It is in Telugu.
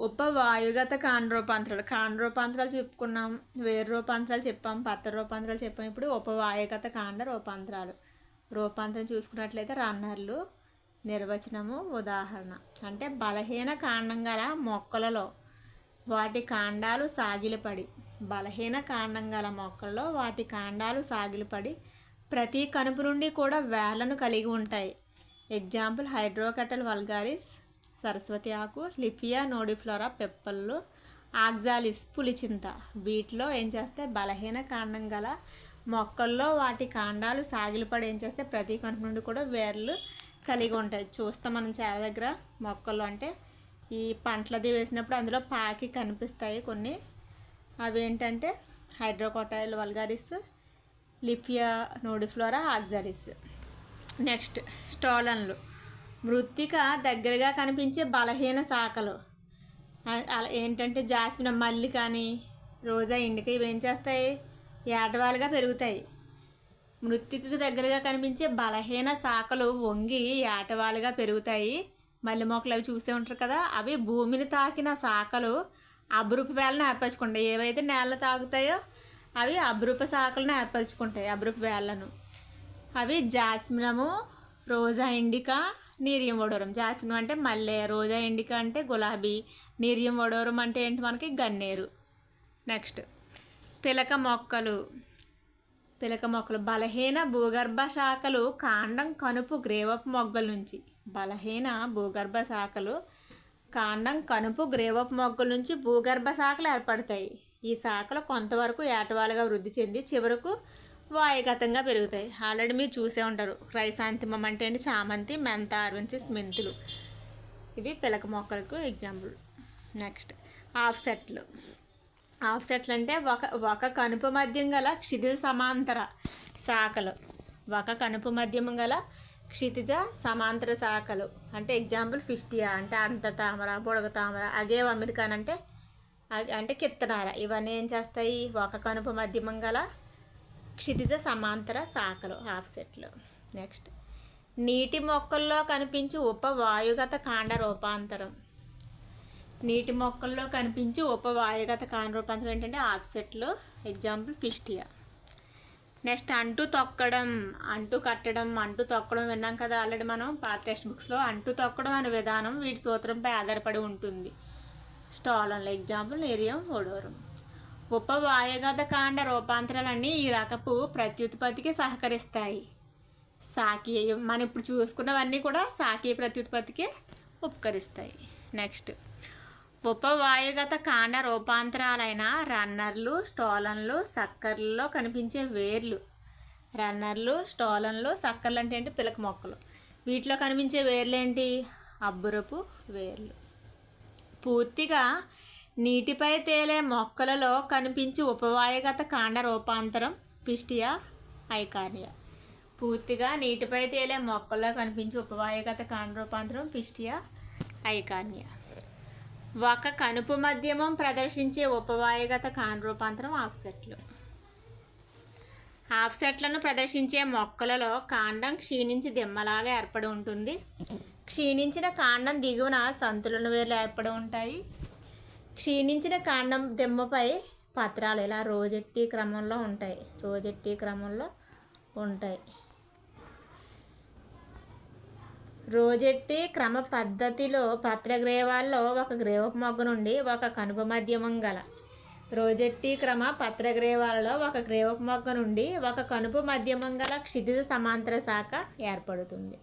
ఉపవాయుగత కాండ్రోపాంతరాలు కాండ్రోపాంతరాలు చెప్పుకున్నాం వేరు రూపాంతరాలు చెప్పాం పత్ర రూపాంతరాలు చెప్పాం. ఇప్పుడు ఉపవాయుగత కాండ రూపాంతరాలు రూపాంతరం చూసుకున్నట్లయితే రన్నర్లు నిర్వచనము ఉదాహరణ. అంటే బలహీన కాండం గల మొక్కలలో వాటి కాండాలు సాగిలపడి బలహీన కాండం గల మొక్కలలో వాటి కాండాలు సాగిలపడి ప్రతి కనుపు నుండి కూడా వేళ్ళను కలిగి ఉంటాయి. ఎగ్జాంపుల్ హైడ్రోకటల్ వల్గారిస్ సరస్వతి ఆకు లిఫియా నోడిఫ్లోరా పెప్పళ్ళు ఆక్జాలిస్ పులిచింత. వీటిలో ఏం చేస్తే బలహీన కాండం గల మొక్కల్లో వాటి కాండాలు సాగిలపడి ఏం చేస్తే ప్రతి కనుపు నుండి కూడా వేర్లు కలిగి ఉంటాయి. చూస్తాం మనం చాలా దగ్గర మొక్కలు అంటే ఈ పంటలది వేసినప్పుడు అందులో పాకి కనిపిస్తాయి కొన్ని. అవి ఏంటంటే హైడ్రోకోటైల్ వల్గారిస్ లిఫియా నోడిఫ్లోరా ఆక్జాలిస్ నెక్స్ట్ స్టోలన్లు. మృత్తిక దగ్గరగా కనిపించే బలహీన శాఖలు. అలా ఏంటంటే జాస్మిన మల్లి కానీ రోజా ఇండికి ఇవి ఏం చేస్తాయి? ఏటవాలుగా పెరుగుతాయి. మృత్తికకు దగ్గరగా కనిపించే బలహీన శాఖలు వంగి ఏటవాలుగా పెరుగుతాయి. మల్లె మొక్కలు అవి చూసే ఉంటారు కదా అవి భూమిని తాకిన శాఖలు అబృపు వేళ్ళని ఏర్పరచుకుంటాయి. ఏవైతే నేలను తాకుతాయో అవి అభ్రూప శాఖలను ఏర్పరచుకుంటాయి అబృపు వేళ్ళను. అవి జాస్మినము రోజా ఇండికా నీరియం ఒడోరం జాస్మిన్ అంటే మల్లె రోజా ఎండిక అంటే గులాబీ. నీరియం ఒడోరం అంటే ఏంటి మనకి? గన్నేరు. నెక్స్ట్ పిలక మొక్కలు. పిలక మొక్కలు. బలహీన భూగర్భ శాఖలు కాండం కనుపు గ్రేవపు మొగ్గల నుంచి. బలహీన భూగర్భ శాఖలు కాండం కనుపు గ్రేవపు మొగ్గల నుంచి భూగర్భ శాఖలు ఏర్పడతాయి. ఈ శాఖలు కొంతవరకు ఏటవాలుగా వృద్ధి చెంది చివరకు వాయుగతంగా పెరుగుతాయి. ఆల్రెడీ మీరు చూసే ఉంటారు. క్రైసాంతిమం అంటే ఏంటి? చామంతి మెంత ఆర్వెన్సిస్ మెంతులు. ఇవి పిలక మొక్కలకు ఎగ్జాంపుల్. నెక్స్ట్ ఆఫ్సెట్లు. ఆఫ్సెట్లు అంటే ఒక ఒక కనుపు మధ్యం గల క్షితిజ సమాంతర శాఖలు. ఒక కనుపు మధ్యం గల క్షితిజ సమాంతర శాఖలు. అంటే ఎగ్జాంపుల్ ఫిస్టియా అంటే అంత తామర బుడగ తామర అగే అమెరికాన్ అంటే అంటే కిత్తనార. ఇవన్నీ ఏం చేస్తాయి? ఒక కనుపు మధ్యమం గల క్షితిజ సమాంతర శాఖలు ఆఫ్సెట్లు నెక్స్ట్ నీటి మొక్కల్లో కనిపించే ఉపవాయుగత కాండ రూపాంతరం. నీటి మొక్కల్లో కనిపించే ఉపవాయుగత కాండ రూపాంతరం ఏంటంటే ఆఫ్సెట్లు ఎగ్జాంపుల్ ఫిస్టియా నెక్స్ట్ అంటు తొక్కడం. అంటు కట్టడం అంటు తొక్కడం విన్నాం కదా ఆల్రెడీ మనం పాత టెక్స్ట్ బుక్స్లో అంటు తొక్కడం అనే విధానం వీటి సూత్రంపై ఆధారపడి ఉంటుంది. స్టాలన్ల ఎగ్జాంపుల్ ఏరియం ఓడోరం ఉపవాయుగత కాండ రూపాంతరాలన్నీ ఈ రకపు ప్రత్యుత్పత్తికి సహకరిస్తాయి. సాకి మనం ఇప్పుడు చూసుకున్నవన్నీ కూడా సాకి ప్రత్యుత్పత్తికి ఉపకరిస్తాయి. నెక్స్ట్. ఉపవాయుగత కాండ రూపాంతరాలైన రన్నర్లు స్టోలన్లు సక్కర్లలో కనిపించే వేర్లు. రన్నర్లు స్టోలన్లు సక్కర్లు అంటే ఏంటి? పిలక మొక్కలు. వీటిలో కనిపించే వేర్లు ఏంటి? అబ్బురపు వేర్లు. పూర్తిగా నీటిపై తేలే మొక్కలలో కనిపించే ఉపవాయుగత కాండ రూపాంతరం పిస్టియా ఐకానియా పూర్తిగా నీటిపై తేలే మొక్కల్లో కనిపించే ఉపవాయుగత కాండ రూపాంతరం పిస్టియా ఐకానియా ఒక కనుపు మధ్యమం ప్రదర్శించే ఉపవాయుగత కాండ రూపాంతరం ఆఫ్సెట్లు. ఆఫ్సెట్లను ప్రదర్శించే మొక్కలలో కాండం క్షీణించి దిమ్మలాగా ఏర్పడి ఉంటుంది. క్షీణించిన కాండం దిగువన సంతులన వేర్లు ఏర్పడి ఉంటాయి. క్షీణించిన కాండం దిమ్మపై పత్రాలు ఇలా రోజెట్టి క్రమంలో ఉంటాయి. రోజెట్టి క్రమంలో ఉంటాయి. రోజెట్టి క్రమ పద్ధతిలో పత్రగ్రేవాల్లో ఒక గ్రేవపు మొగ్గ నుండి ఒక కనుప మధ్యమం గల. రోజెట్టి క్రమ పత్రగ్రేవాలలో ఒక గ్రేవపు మొగ్గ నుండి ఒక కనుపు మధ్యమం గల క్షితిజ సమాంతర శాఖ ఏర్పడుతుంది.